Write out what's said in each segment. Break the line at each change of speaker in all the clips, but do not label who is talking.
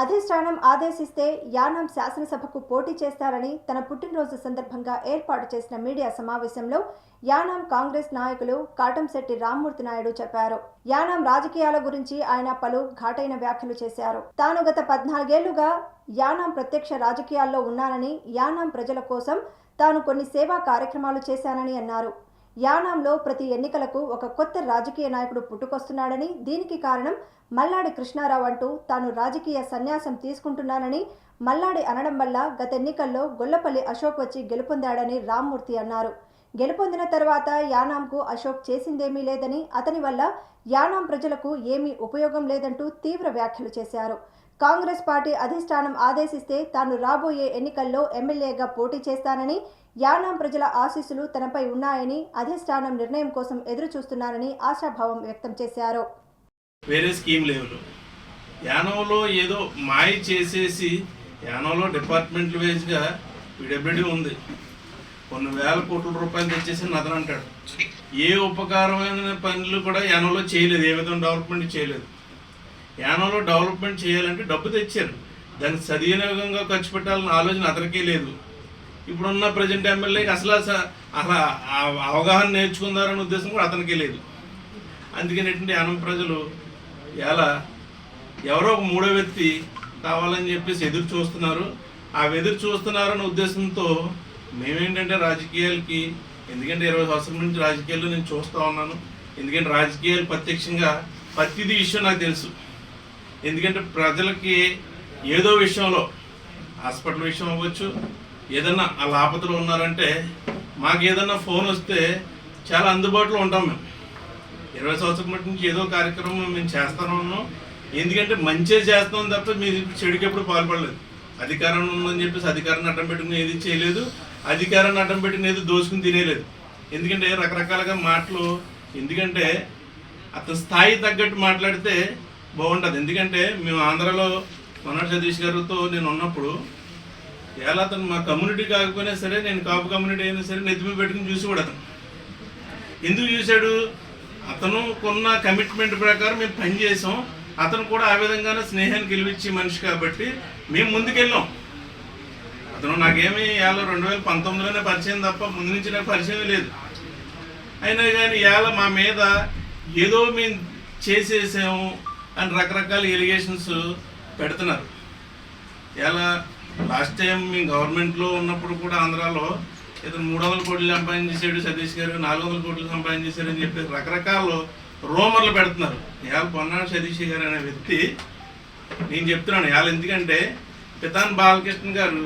అధిష్టానం ఆదేశిస్తే యానాం శాసనసభకు పోటీ చేస్తారని తన పుట్టినరోజు సందర్భంగా ఏర్పాటు చేసిన మీడియా సమావేశంలో యానాం కాంగ్రెస్ నాయకులు కాటంశెట్టి రామ్మూర్తి నాయుడు చెప్పారు. యానాం రాజకీయాల గురించి ఆయన పలు ఘాటైన వ్యాఖ్యలు చేశారు. తాను గత పద్నాలుగేళ్ళుగా యానాం ప్రత్యక్ష రాజకీయాల్లో ఉన్నానని యానాం ప్రజల కోసం తాను కొన్ని సేవా కార్యక్రమాలు చేశానని అన్నారు. యానాంలో ప్రతి ఎన్నికలకు ఒక కొత్త రాజకీయ నాయకుడు పుట్టుకొస్తున్నాడని దీనికి కారణం మల్లాడి కృష్ణారావు అంటూ తాను రాజకీయ సన్యాసం తీసుకుంటున్నానని మల్లాడి అనడం వల్ల గత ఎన్నికల్లో గొల్లపల్లి అశోక్ వచ్చి గెలుపొందాడని రామ్మూర్తి అన్నారు. గెలుపొందిన తర్వాత యానాంకు అశోక్ చేసిందేమీ లేదని అతని వల్ల యానాం ప్రజలకు ఏమీ ఉపయోగం లేదంటూ తీవ్ర వ్యాఖ్యలు చేశారు. కాంగ్రెస్ పార్టీ అధిష్టానం ఆదేశిస్తే తాను రాబోయే ఎన్నికల్లో ఎమ్మెల్యేగా పోటీ చేస్తానని యానాం ప్రజల ఆశీస్సులు తనపై ఉన్నాయని అధిష్టానం నిర్ణయం కోసం ఎదురు చూస్తున్నారని ఆశాభావం వ్యక్తం చేశారు.
వేరే స్కీమ్ లేవు యానంలో ఏదో మాయ చేసేసి యానంలో డిపార్ట్మెంట్ వైజ్గా పీడబ్ల్యూడీ ఉంది. కొన్ని వేల కోట్ల రూపాయలు తెచ్చేసి నదనంటాడు. ఏ ఉపకారమైన పనులు కూడా యానంలో చేయలేదు. ఏ విధంగా డెవలప్మెంట్ చేయలేదు. యానంలో డెవలప్మెంట్ చేయాలంటే డబ్బు తెచ్చారు. దాన్ని సద్వినియోగంగా ఖర్చు పెట్టాలన్న ఆలోచన అతనికే లేదు. ఇప్పుడున్న ప్రజెంట్ ఎమ్మెల్యేకి అసలు అసలు అవగాహన నేర్చుకుందారనే ఉద్దేశం కూడా అతనికే లేదు. అందుకని ఎటువంటి యానం ప్రజలు ఎలా ఎవరో ఒక మూడో వ్యక్తి కావాలని చెప్పేసి ఎదురు చూస్తున్నారు. ఆ ఎదురు చూస్తున్నారన్న ఉద్దేశంతో మేమేంటంటే రాజకీయాలకి ఎందుకంటే ఇరవై సంవత్సరం నుంచి రాజకీయాల్లో నేను చూస్తూ ఉన్నాను. ఎందుకంటే రాజకీయాలు ప్రత్యక్షంగా ప్రతిదీ విషయం నాకు తెలుసు. ఎందుకంటే ప్రజలకి ఏదో విషయంలో హాస్పిటల్ విషయం అవ్వచ్చు ఏదన్నా ఆ లాపతలో ఉన్నారంటే మాకు ఏదన్నా ఫోన్ వస్తే చాలా అందుబాటులో ఉంటాం మేము. ఇరవై సంవత్సరం బట్టి నుంచి ఏదో కార్యక్రమం మేము చేస్తానే ఉన్నాం. ఎందుకంటే మంచిగా చేస్తాం తప్ప మీరు చెడుకి ఎప్పుడు పాల్పడలేదు. అధికారం ఉందని చెప్పేసి అధికారాన్ని అడ్డం పెట్టుకుని ఏది చేయలేదు. అధికారాన్ని అడ్డం పెట్టుకుని ఏది దోసుకుని తినేలేదు ఎందుకంటే రకరకాలుగా మాటలు ఎందుకంటే అతని స్థాయి తగ్గట్టు మాట్లాడితే బాగుంటుంది. ఎందుకంటే మేము ఆంధ్రాలో మనోజ్ సతీష్ గారితో నేను ఉన్నప్పుడు ఎలా అతను మా కమ్యూనిటీ కాకపోయినా సరే నేను కాపు కమ్యూనిటీ అయినా సరే నెత్తిమి పెట్టుకుని చూసి కూడా అతను. ఎందుకు చూశాడు? అతను కొన్న కమిట్మెంట్ ప్రకారం మేము పని చేసాం అతను కూడా ఆ విధంగానే స్నేహాన్ని గెలిపించే మనిషి కాబట్టి మేము ముందుకెళ్ళాం. అతను నాకేమి ఇవాళ రెండు వేల పంతొమ్మిదిలోనే పరిచయం తప్ప ముందు నుంచి నాకు పరిచయం లేదు. అయినా కానీ ఇవాళ మా మీద ఏదో మేము చేసేసాము అండ్ రకరకాల ఎలిగేషన్స్ పెడుతున్నారు. ఎలా లాస్ట్ టైం మేము గవర్నమెంట్లో ఉన్నప్పుడు కూడా ఆంధ్రాలో ఇతను మూడు వందల కోట్లు సంపాదించేసాడు సతీష్ గారు నాలుగు వందల కోట్లు సంపాదించేశాడు అని చెప్పి రకరకాల రోమర్లు పెడుతున్నారు. ఇవాళ పొన్నాడు సతీష్ గారు అనే వ్యక్తి నేను చెప్తున్నాను ఇవాళ ఎందుకంటే పితాన్ బాలకృష్ణ గారు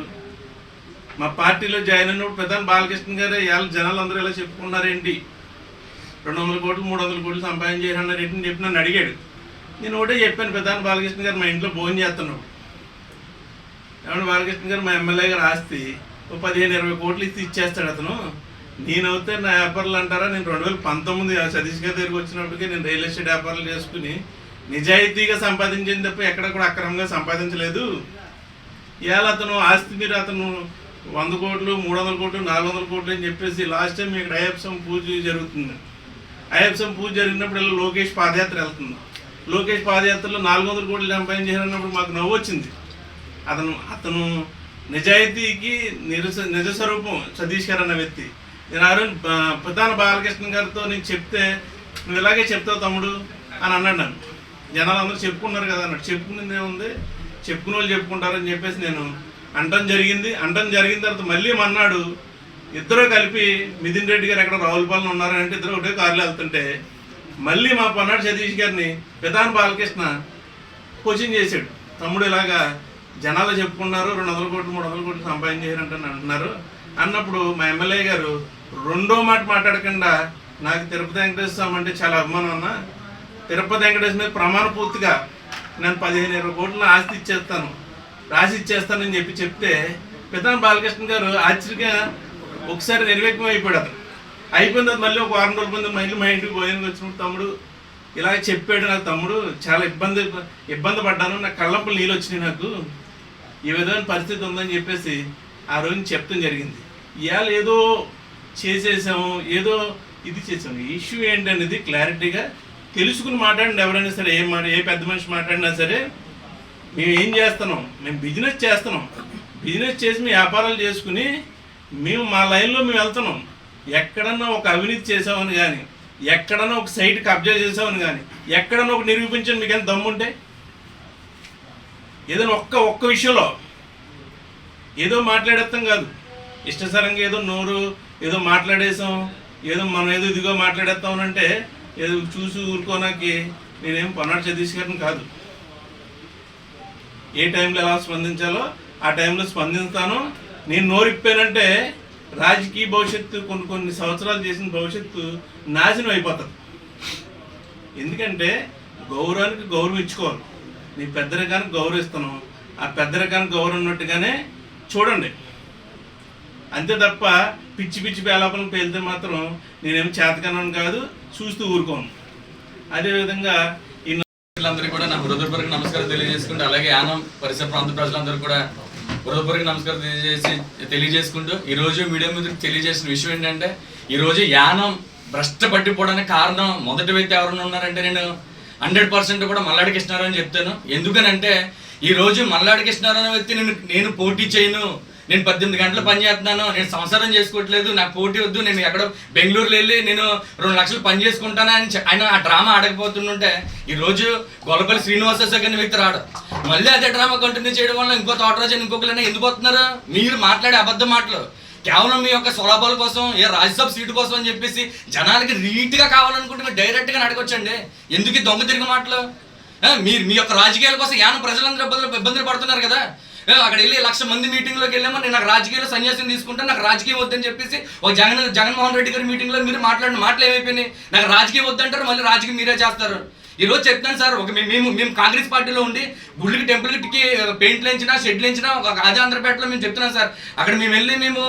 మా పార్టీలో జాయిన్ అయినప్పుడు పితాన్ బాలకృష్ణ గారు ఇవాళ జనాలు అందరూ ఇలా చెప్పుకున్నారేంటి రెండు వందల కోట్లు మూడు వందల కోట్లు సంపాదించేయన్నారు ఏంటి అని చెప్పి నన్ను అడిగాడు. నేను ఒకటే చెప్పాను ప్రధాని బాలకృష్ణ గారు మా ఇంట్లో భోజనం చేస్తున్నాడు. ఏమన్నా బాలకృష్ణ గారు మా ఎమ్మెల్యే గారు ఆస్తి ఓ పదిహేను ఇరవై కోట్లు ఇస్తే ఇచ్చేస్తాడు అతను. నేనైతే నా వ్యాపారాలు అంటారా? నేను రెండు వేల పంతొమ్మిది సతీష్ గారి దగ్గరికి వచ్చినప్పటికీ నేను రియల్ ఎస్టేట్ వ్యాపారాలు చేసుకుని నిజాయితీగా సంపాదించింది తప్ప ఎక్కడ కూడా అక్రమంగా సంపాదించలేదు. ఇవాళ అతను ఆస్తి మీరు అతను వంద కోట్లు మూడు వందల కోట్లు నాలుగు వందల కోట్లు అని చెప్పేసి లాస్ట్ టైం ఇక్కడ అయ్యప్సం పూజ జరుగుతుంది. అయ్యప్సం పూజ జరిగినప్పుడు ఇలా లోకేష్ పాదయాత్ర వెళ్తుంది. లోకేష్ పాదయాత్రలో నాలుగు వందల కోట్లు సంపాదించారన్నప్పుడు మాకు నవ్వు వచ్చింది. అతను అతను నిజాయితీకి నిరస నిజ స్వరూపం సతీష్ గారు అన్న వ్యక్తి. నేను ఆ రోజు ప్రధాన బాలకృష్ణ గారితో నేను చెప్తే నువ్వు ఇలాగే చెప్తావు తమ్ముడు అని అన్నాడు నన్ను. జనాలు అందరూ చెప్పుకున్నారు కదా అన్నాడు. చెప్పుకునేది ఏముంది? చెప్పుకునే వాళ్ళు చెప్పుకుంటారని చెప్పేసి నేను అంటం జరిగింది. అంటం జరిగిన తర్వాత మళ్ళీ మన్నాడు ఇద్దరు కలిపి మిథున్ రెడ్డి గారు ఎక్కడ రావులపాలెం అంటే ఇద్దరు ఒకటే కారులో వెళ్తుంటే మళ్ళీ మా పన్నాడు సతీష్ గారిని ప్రధాన బాలకృష్ణ కోచింగ్ చేశాడు. తమ్ముడు ఇలాగా జనాలు చెప్పుకున్నారు రెండు వందల కోట్లు మూడు వందల కోట్లు సంపాదన అని అంటున్నారు అన్నప్పుడు మా ఎమ్మెల్యే గారు రెండో మాట మాట్లాడకుండా నాకు తిరుపతి వెంకటేశ్వర స్వామి అంటే చాలా అభిమానం అన్న తిరుపతి వెంకటేశ్వర మీద ప్రమాణ పూర్తిగా నేను పదిహేను ఇరవై కోట్ల ఆస్తి ఇచ్చేస్తాను రాసి ఇచ్చేస్తానని చెప్పి చెప్తే పితాన్ బాలకృష్ణ గారు ఆశ్చర్యంగా ఒకసారి నిర్వేకం అయిపోయాడు అతను. అయిపోయిన తర్వాత మళ్ళీ ఒక వారం రోజుల ముందు మళ్ళీ మా ఇంటికి భోజనం వచ్చినప్పుడు తమ్ముడు ఇలా చెప్పాడు నాకు తమ్ముడు చాలా ఇబ్బంది ఇబ్బంది పడ్డాను. నా కళ్ళప్పుడు నీళ్ళు వచ్చినాయి నాకు. ఈ విధమైన పరిస్థితి ఉందని చెప్పేసి ఆ రోజు చెప్తాం జరిగింది. ఇవాళ ఏదో చేసేసాము ఏదో ఇది చేసాము ఇష్యూ ఏంటనేది క్లారిటీగా తెలుసుకుని మాట్లాడండి ఎవరైనా సరే ఏ మాట ఏ పెద్ద మనిషి మాట్లాడినా సరే. మేము ఏం చేస్తున్నాం? మేము బిజినెస్ చేస్తున్నాం. బిజినెస్ చేసి మేము వ్యాపారాలు చేసుకుని మేము మా లైన్లో మేము వెళ్తున్నాం. ఎక్కడన్నా ఒక అవినీతి చేసామని కానీ ఎక్కడన్నా ఒక సైట్ కబ్జా చేసామని కానీ ఎక్కడన్నా ఒక నిరూపించండి మీకు ఎంత దమ్ముంటే? ఏదైనా ఒక్క ఒక్క విషయంలో ఏదో మాట్లాడేస్తాం కాదు. ఇష్టసరంగా ఏదో నోరు ఏదో మాట్లాడేసాం ఏదో మనం ఏదో ఇదిగో మాట్లాడేస్తాం అంటే ఏదో చూసి ఊరుకోనాకి నేనేం పొన్నాడు సతీష్ గారిని కాదు. ఏ టైంలో ఎలా స్పందించాలో ఆ టైంలో స్పందిస్తాను. నేను నోరు ఇప్పానంటే రాజకీయ భవిష్యత్తు కొన్ని కొన్ని సంవత్సరాలు చేసిన భవిష్యత్తు నాశనం అయిపోతుంది. ఎందుకంటే గౌరవానికి గౌరవం ఇచ్చుకోవాలి. నీ పెద్దరికానికి గౌరవిస్తాను ఆ పెద్దరికానికి గౌరవం ఉన్నట్టుగానే చూడండి. అంతే తప్ప పిచ్చి పిచ్చి పేలాపలను పేలితే మాత్రం నేనేమి చేతకన్నాను కాదు చూస్తూ ఊరుకోను. అదేవిధంగా ఈ
అందరికీ కూడా నా హృదయపూర్వక నమస్కారం తెలియజేసుకుంటే అలాగే యానం పరిసర ప్రాంత ప్రజలందరూ కూడా హృదయపూర్వక నమస్కారం తెలియజేసి తెలియజేసుకుంటూ ఈరోజు మీడియా మీద తెలియజేసిన విషయం ఏంటంటే ఈరోజు యానం భ్రష్ట పట్టిపోవడానికి కారణం మొదటి వ్యక్తి ఎవరైనా ఉన్నారంటే నేను హండ్రెడ్ పర్సెంట్ కూడా మల్లాడి కృష్ణారావు అని చెప్తాను. ఎందుకనంటే ఈరోజు మల్లాడి కృష్ణారావు వ్యక్తి నేను నేను పోటీ చేయను. నేను పద్దెనిమిది గంటలు పని చేస్తున్నాను. నేను సంసారం చేసుకోవట్లేదు. నాకు పోటీ వద్దు. నేను ఎక్కడో బెంగళూరులో వెళ్ళి నేను రెండు లక్షలు పని చేసుకుంటాను అని ఆయన ఆ డ్రామా ఆడకపోతుంటే ఈ రోజు గొల్లపల్లి శ్రీనివాస అనే వ్యక్తి రాడు. మళ్ళీ అదే డ్రామా కంటిన్యూ చేయడం వల్ల ఇంకో తోటరాజు అని ఇంకొకరైనా ఎందుకు వస్తున్నారు మీరు మాట్లాడే అబద్ధ మాటలు. కేవలం మీ యొక్క స్వలాభాల కోసం ఏ రాజ్యసభ సీటు కోసం అని చెప్పేసి జనాలకి రీట్గా కావాలనుకుంటే మీరు డైరెక్ట్గా అడగొచ్చండి. ఎందుకు దొంగ తిరిగి మాటలు? మీరు మీ యొక్క రాజకీయాల కోసం యాన ప్రజలందరూ ఇబ్బందులు ఇబ్బందులు పడుతున్నారు కదా. అక్కడ వెళ్ళి లక్ష మంది మీటింగ్లోకి వెళ్ళామో నేను నాకు రాజకీయాల్లో సన్యాసం తీసుకుంటాను నాకు రాజకీయం వద్దని చెప్పేసి ఒక జగన్ జగన్మోహన్ రెడ్డి గారి మీటింగ్లో మీరు మాట్లాడిన మాటలు ఏమైపోయినాయి? నాకు రాజకీయం వద్దంటారు మళ్ళీ రాజకీయం మీరే చేస్తారు. ఈ రోజు చెప్తాను సార్ ఒక మేము మేము మేము కాంగ్రెస్ పార్టీలో ఉండి గుళ్ళకి టెంపుల్కి పెయింట్లు వేయించినా షెడ్లు వేయించినా ఒక ఆంధ్రపేటలో మేము చెప్తున్నాం సార్. అక్కడ మేము వెళ్ళి మేము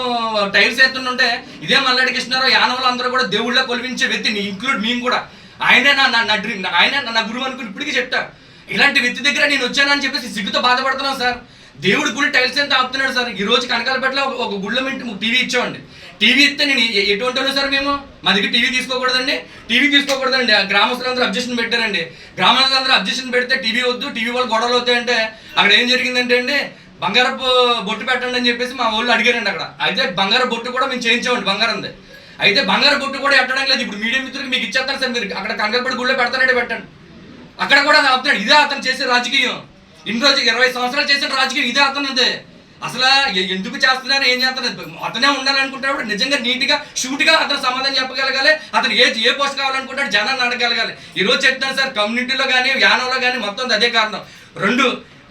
టైల్స్ వేస్తుంటే ఇదే మల్లాడి కృష్ణారావు యానవులు అందరూ కూడా దేవుళ్ళ కొలివించే వ్యక్తిని ఇంక్లూడ్ మేము కూడా. ఆయనే నా నా- డ్రీమ్ ఆయన నా గురువు అనుకుని ఇప్పటికీ చెప్తా. ఇలాంటి వ్యక్తి దగ్గర నేను వచ్చానని చెప్పేసి సిగ్గుతో బాధపడుతున్నాను సార్. దేవుడు గుడి టైల్స్ ఎంత ఆపుతున్నాడు సార్? ఈ రోజు కనకాలపేటలో ఒక- ఒక గుళ్ళ మింటి టీవీ ఇచ్చామండి టీవీ ఇస్తే నేను ఎటువంటి సార్ మేము? మా దగ్గర టీవీ తీసుకోకూడదండి. టీవీ తీసుకోకూడదండి. ఆ గ్రామస్తులందరూ అబ్జెక్షన్ పెట్టారండి. గ్రామస్తులందరూ అబ్జెక్షన్ పెడితే టీవీ వద్దు టీవీ వాళ్ళు గొడవలు అవుతాయంటే అక్కడ ఏం జరిగిందంటే అండి బంగారపు బొట్టు పెట్టండి అని చెప్పేసి మా వాళ్ళు అడిగారండి అక్కడ. అయితే బంగారు బొట్టు కూడా మేము చేయించామండి బంగారంది. అయితే బంగారు బొట్టు కూడా ఎట్టడం లేదు. ఇప్పుడు మీడియం మిత్రులకు మీకు ఇచ్చేస్తాను సార్ మీరు. అక్కడ కంగల్పడి గుళ్ళో పెడతానంటే పెట్టండి. అక్కడ కూడా ఆపుతాడు ఇదే అతను చేసే రాజకీయం. ఇన్ని రోజు ఇరవై సంవత్సరాలు చేసిన రాజకీయం ఇదే అతనిదే. అసలు ఎందుకు చేస్తున్నారు ఏం చేస్తున్నారు అతనే ఉండాలనుకుంటాడు నిజంగా నీట్గా షూట్గా అతను సమాధానం చెప్పగలగాలి. అతను ఏ ఏ పోస్ట్ కావాలనుకుంటాడు జనాన్ని అడగలగాలి ఈరోజు చెప్తాను సార్ కమ్యూనిటీలో కానీ యానంలో కానీ మొత్తం అదే కారణం. రెండు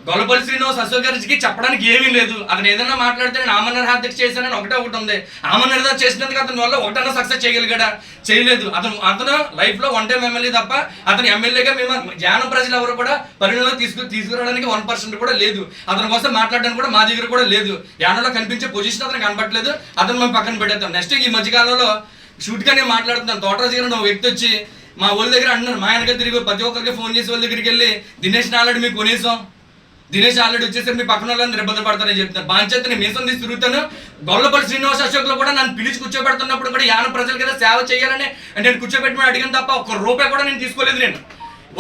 గొల్లపల్లి శ్రీనివాస్ అశోక్ గారికి చెప్పడానికి ఏమీ లేదు. అతను ఏదైనా మాట్లాడితే నేను ఆమన్నర్ హార్దిక్ చేశానని ఒకటే ఒకటి ఉంది. ఆమన్నర్ హార్దిక్ చేసినందుకు అతని వల్ల ఒకటన్నా సక్సెస్ చేయగలిగాడా? చేయలేదు. అతను అతను లైఫ్లో వన్ టైం ఎమ్మెల్యే తప్ప అతను ఎమ్మెల్యేగా మేము జ్ఞాన ప్రజలు ఎవరు కూడా పరిణామం తీసుకు తీసుకురావడానికి వన్ పర్సెంట్ కూడా లేదు. అతని కోసం మాట్లాడడానికి కూడా మా దగ్గర కూడా లేదు. యానలో కనిపించే పొజిషన్ అతను కనపట్లేదు అతను మేము పక్కన పెట్టేస్తాం నెక్స్ట్ ఈ మధ్యకాలంలో షూట్గా నేను మాట్లాడుతున్నాను. తోటరాజు గారు ఒక వ్యక్తి వచ్చి మా వాళ్ళ దగ్గర అంటున్నారు మా వెనక తిరిగి ప్రతి ఒక్కరికి ఫోన్ చేసి వాళ్ళ దగ్గరికి వెళ్ళి దినేష్ నాలాడు మీకు కొనేసాం దినేష్ ఆల్రెడీ వచ్చేసరికి మీ పక్కన వాళ్ళని ఇబ్బంది పడతారని చెప్తాను బాధ్యత నేను మీసం తీసి తిరుగుతాను. గొల్లపల్లి శ్రీనివాస అశోక్లో కూడా నన్ను పిలిచి కూర్చోబెడుతున్నప్పుడు కూడా యాన ప్రజలకి ఏదో సేవ చేయాలని నేను కూర్చోబెట్టమని అడిగిన తప్ప ఒక రూపాయి కూడా నేను తీసుకోలేదు నేను.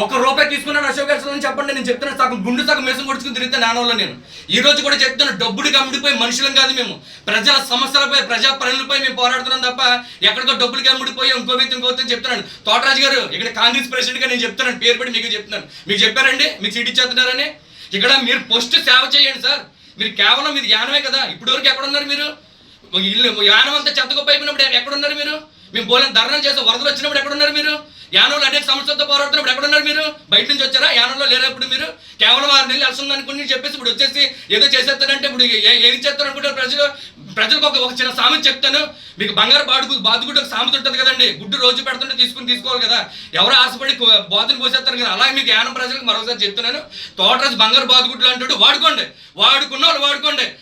ఒక రూపాయి తీసుకున్నాను అశోక్ అని చెప్పండి నేను చెప్తాను సగం గుండు సగం మీసం కొడుచుకుని తిరిగితే నానోళ్ళు నేను. ఈ రోజు కూడా చెప్తాను డబ్బులు కమ్ముడిపోయి మనుషులం కాదు మేము. ప్రజల సమస్యలపై ప్రజా పనులపై మేము పోరాడుతున్నాం తప్ప ఎక్కడికో డబ్బులు కమ్ముడిపోయి ఇంకో వ్యక్తి ఇంకో వ్యక్తి చెప్తున్నాను. తోటరాజు గారు ఇక్కడ కాంగ్రెస్ ప్రెసిడెంట్గా నేను చెప్తున్నాను. పేరు పెట్టి మీకు చెప్తున్నాను. మీకు చెప్పారండి? మీకు సీట్ ఇచ్చేస్తున్నారని? ఇక్కడ మీరు పోస్ట్ సేవ చేయండి సార్. మీరు కేవలం మీరు యానమే కదా. ఇప్పుడు వరకు ఎక్కడున్నారు మీరు? ఇల్లు ఒక యానం అంతా చెత్తకు అయిపోయినప్పుడు ఎక్కడ మీరు? మేము బోలని ధర్నా చేస్తే వరదలు వచ్చినప్పుడు ఎక్కడున్నారు మీరు? యానంలో అనేక సమస్యలతో పోరాడుతున్నప్పుడు ఎక్కడున్నారు మీరు? బయట నుంచి వచ్చారా? యానంలో లేనప్పుడు మీరు? కేవలం ఆరు నెలలు అలసం అనుకుని చెప్పేసి ఇప్పుడు వచ్చేసి ఏదో చేసేస్తారంటే ఇప్పుడు ఏ- చేస్తారు అనుకుంటారు ప్రజలు? ప్రజలకు ఒక ఒక చిన్న సామెత చెప్తాను. మీకు బంగారు బాడుగు బాదుగుడ్డ ఒక సామెత ఉంటుంది కదండి. గుడ్డు రోజు పెడుతుంటే తీసుకుని తీసుకోవాలి కదా. ఎవరు ఆశపడి కో- బాతులు పోసేస్తారు కదా. అలాగే మీకు యానం ప్రజలకు మరొకసారి చెప్తున్నాను. తోటరాజు బంగారు బాదుగుడ్లు అంటాడు. వాడుకోండి. వాడుకున్న వాళ్ళు వాడుకోండి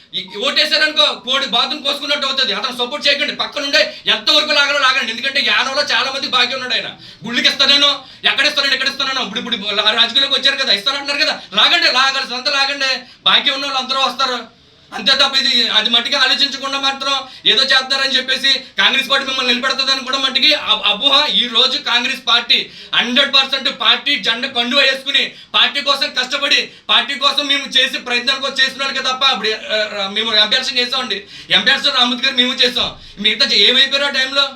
ఓటేశారనుకో కోడి బాతును కోసుకున్నట్టు అవుతుంది. అతను సపోర్ట్ చేయకండి. పక్కనుండే ఎంతవరకు లాగాలో లాగండి. ఎందుకంటే యానంలో చాలా మంది బాకీ ఉన్నాడు ఆయన. గుళ్ళకి ఇస్తానేనో ఎక్కడ ఇస్తాను ఎక్కడ ఇస్తానో ఇప్పుడు ఇప్పుడు రాజకీయాలకు వచ్చారు కదా. ఇస్తానంటున్నారు కదా. లాగండి. లాగాలి సొంత లాగండి. బాకీ ఉన్న వాళ్ళు అందరూ వస్తారు. అంతే తప్ప ఇది అది మట్టికి ఆలోచించకుండా మాత్రం ఏదో చేస్తారని చెప్పేసి కాంగ్రెస్ పార్టీ మిమ్మల్ని నిలబెడుతుందని కూడా మట్టికి అ- అపోహ ఈ రోజు Congress party. Hundred percent party జెండా కండువ వేసుకుని పార్టీ కోసం కష్టపడి పార్టీ కోసం మేము చేసి ప్రయత్నాలు కోసం చేసిన వాళ్ళకి తప్ప అప్పుడు మేము ఎంపీఎల్సీ చేసామండి ఎంపీఎల్సీ రామత్ గారు మేము చేసాం మిగతా ఏమైపోయారు ఆ టైంలో?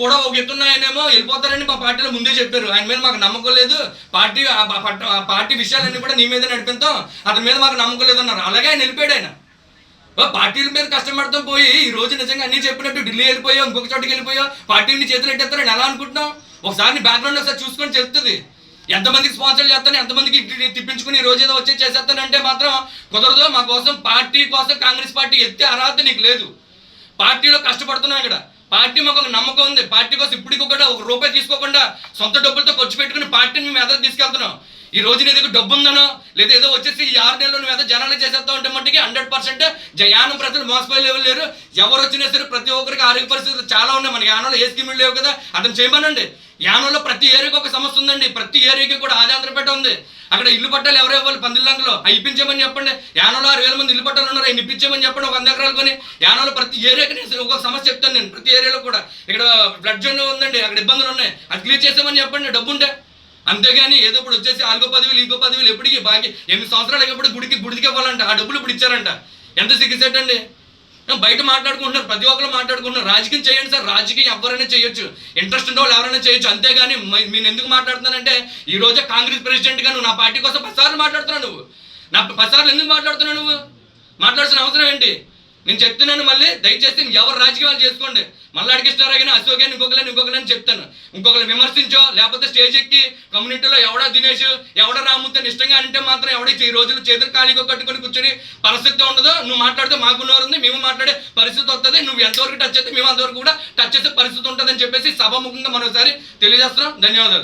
కూడా ఒక ఎత్తున్న ఆయనేమో వెళ్ళిపోతారని మా పార్టీలో ముందే చెప్పారు. ఆయన మీద మాకు నమ్మకం లేదు. పార్టీ ఆ పార్టీ విషయాలన్నీ కూడా నీ మీద నడిపిస్తాం అతని మీద మాకు నమ్మకం లేదు అన్నారు అలాగే ఆయన వెళ్ళిపోయాడు ఆయన. పార్టీల మీద కష్టపడతాం పోయి ఈ రోజు నిజంగా అన్ని చెప్పినట్టు ఢిల్లీ వెళ్ళిపోయావు ఇంకొక చోటుకి వెళ్ళిపోయావు పార్టీని చేతులు ఎట్టేస్తారని ఎలా అనుకుంటున్నాం ఒకసారి బ్యాక్గ్రౌండ్ ఒకసారి చూసుకొని చెప్తుంది. ఎంతమందికి స్పాన్సర్ చేస్తాను ఎంతమందికి తిప్పించుకుని ఈ రోజు ఏదో వచ్చి చేసేస్తానంటే మాత్రం కుదరదు. మా కోసం పార్టీ కోసం కాంగ్రెస్ పార్టీ ఎత్తే అర్హత నీకు లేదు. పార్టీలో కష్టపడుతున్నాం ఇక్కడ. పార్టీ మాకు ఒక నమ్మకం ఉంది. పార్టీ కోసం ఇప్పటికి కూడా ఒక రూపాయి తీసుకోకుండా సొంత డబ్బులతో ఖర్చు పెట్టుకుని పార్టీని మేము ఎదురు తీసుకెళ్తున్నాం. ఈ రోజు నీ దగ్గర డబ్బు ఉందనో లేదా ఏదో వచ్చేసి ఈ ఆరు నెలలు నువ్వు ఏదో జనాలు చేసేస్తావు అంటే మట్టికి హండ్రెడ్ పర్సెంట్ జయానం ప్రజలు మోసపోయే లెవెల్ లేరు. ఎవరు వచ్చినా సరే ప్రతి ఒక్కరికి ఆరోగ్య పరిస్థితులు చాలా ఉన్నాయి. మన యానంలో ఏ స్కీములు లేవు కదా అతను చేయమనండి. యానంలో ప్రతి ఏరియాకి ఒక సమస్య ఉందండి. ప్రతి ఏరియాకి కూడా ఆదాంధ్రపేట ఉంది. అక్కడ ఇల్లు పట్టాలు ఎవరు ఇవ్వాలి? పందిల్లంకలో అవి ఇప్పించమని చెప్పండి. యానంలో ఆరు వేల మంది ఇల్లు పట్టాలు ఉన్నారు. అవి ఇప్పించమని చెప్పండి. ఒక వంద ఎకరాలు కొని యానంలో ప్రతి ఏరియాకి నేను ఒక సమస్య చెప్తాను నేను. ప్రతి ఏరియాలో కూడా. ఇక్కడ బ్లడ్ జోన్ ఉందండి. అక్కడ ఇబ్బందులు ఉన్నాయి. అది క్లియర్ చేసామని చెప్పండి. డబ్బు ఉంటే అంతేగాని ఏదో ఇప్పుడు వచ్చేసి ఆల్గో పదివేలు ఇంకో పదివేలు ఎప్పటికి బాకీ. ఎనిమిది సంవత్సరాలు ఎప్పుడు గుడికి గుడికి ఇవ్వాలంట ఆ డబ్బులు ఇప్పుడు ఇచ్చారంట. ఎంత సిగ్గుసేట్ అండి? బయట మాట్లాడుకుంటున్నారు ప్రతి ఒక్కరు మాట్లాడుకుంటున్నారు. రాజకీయం చేయండి సార్ రాజకీయం ఎవరైనా చేయొచ్చు. ఇంట్రెస్ట్ ఉన్న వాళ్ళు ఎవరైనా చేయొచ్చు. అంతేగాని నేను ఎందుకు మాట్లాడుతున్నానంటే ఈ రోజే కాంగ్రెస్ ప్రెసిడెంట్గా నువ్వు నా పార్టీ కోసం పదిసార్లు మాట్లాడుతున్నావు నువ్వు. నా పదిసార్లు ఎందుకు మాట్లాడుతున్నావు నువ్వు? మాట్లాడాల్సిన అవసరం ఏంటి? నేను చెప్తున్నాను మళ్ళీ దయచేసి ఎవరు రాజకీయాలు చేసుకోండి. మల్లాడి కృష్ణారావు కానీ అశోకే అని ఇంకొకరిని చెప్తాను. ఇంకొకరు విమర్శించో లేకపోతే స్టేజ్ ఎక్కి కమ్యూనిటీలో ఎవడా దినేష్ ఎవడ రాముతో ఇష్టంగా అంటే మాత్రం ఎవడ ఈ రోజులు చేతులు ఖాళీగా కట్టుకొని కూర్చొని పరిస్థితి ఉండదు. నువ్వు మాట్లాడితే మాకు ఉంది మేము మాట్లాడే పరిస్థితి వస్తుంది నువ్వు ఎంతవరకు టచ్ అయితే మేము అంతవరకు కూడా టచ్ చేసే పరిస్థితి ఉంటుందని చెప్పేసి సభాముఖంగా మరోసారి తెలియజేస్తున్నాం. ధన్యవాదాలు.